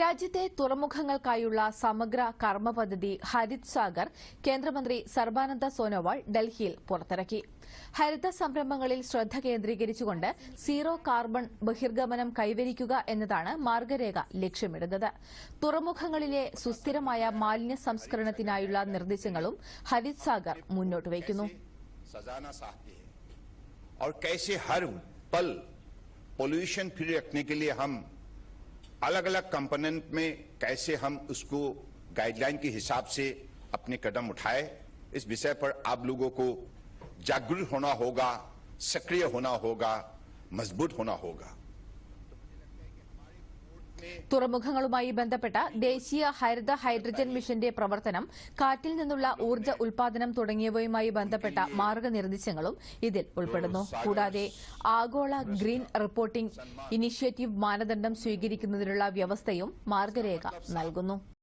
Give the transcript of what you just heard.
രാജ്യത്തെ തുറമുഖങ്ങൾക്കായുള്ള സമഗ്ര കർമ്മ പദ്ധതി ഹരിത് സാഗർ കേന്ദ്രമന്ത്രി സർബാനന്ദ സോനോവാൾ ഡൽഹിയിൽ പുറത്തിറക്കി ഹരിത സംരംഭങ്ങളിൽ ശ്രദ്ധ കേന്ദ്രീകരിച്ചുകൊണ്ട് സീറോ കാർബൺ ബഹിർഗമനം കൈവരിക്കുക എന്നതാണ് മാർഗരേഖ ലക്ഷ്യമിടുന്നത് തുറമുഖങ്ങളിലെ സുസ്ഥിരമായ മാലിന്യ സംസ്കരണത്തിനായുള്ള നിർദ്ദേശങ്ങളും ഹരിത് സാഗർ മുന്നോട്ട് വയ്ക്കുന്നു सजाना चाहते हैं और कैसे हर पल पोल्यूशन फ्री रखने के लिए हम अलग अलग कंपोनेंट में कैसे हम उसको गाइडलाइन के हिसाब से अपने कदम उठाए, इस विषय पर आप लोगों को जागरूक होना होगा, सक्रिय होना होगा, मज़बूत होना होगा। തുറമുഖങ്ങളുമായി ബന്ധപ്പെട്ട ദേശീയ ഹരിത ഹൈഡ്രജൻ മിഷന്റെ പ്രവർത്തനം കാറ്റിൽ നിന്നുള്ള ഊർജ ഉൽപാദനം തുടങ്ങിയവയുമായി ബന്ധപ്പെട്ട മാർഗനിർദ്ദേശങ്ങളും ഇതിൽ ഉൾപ്പെടുന്നു. കൂടാതെ ആഗോള ഗ്രീൻ റിപ്പോർട്ടിംഗ് ഇനിഷ്യേറ്റീവ് മാനദണ്ഡം സ്വീകരിക്കുന്നതിനുള്ള വ്യവസ്ഥയും മാർഗരേഖ നൽകുന്നു.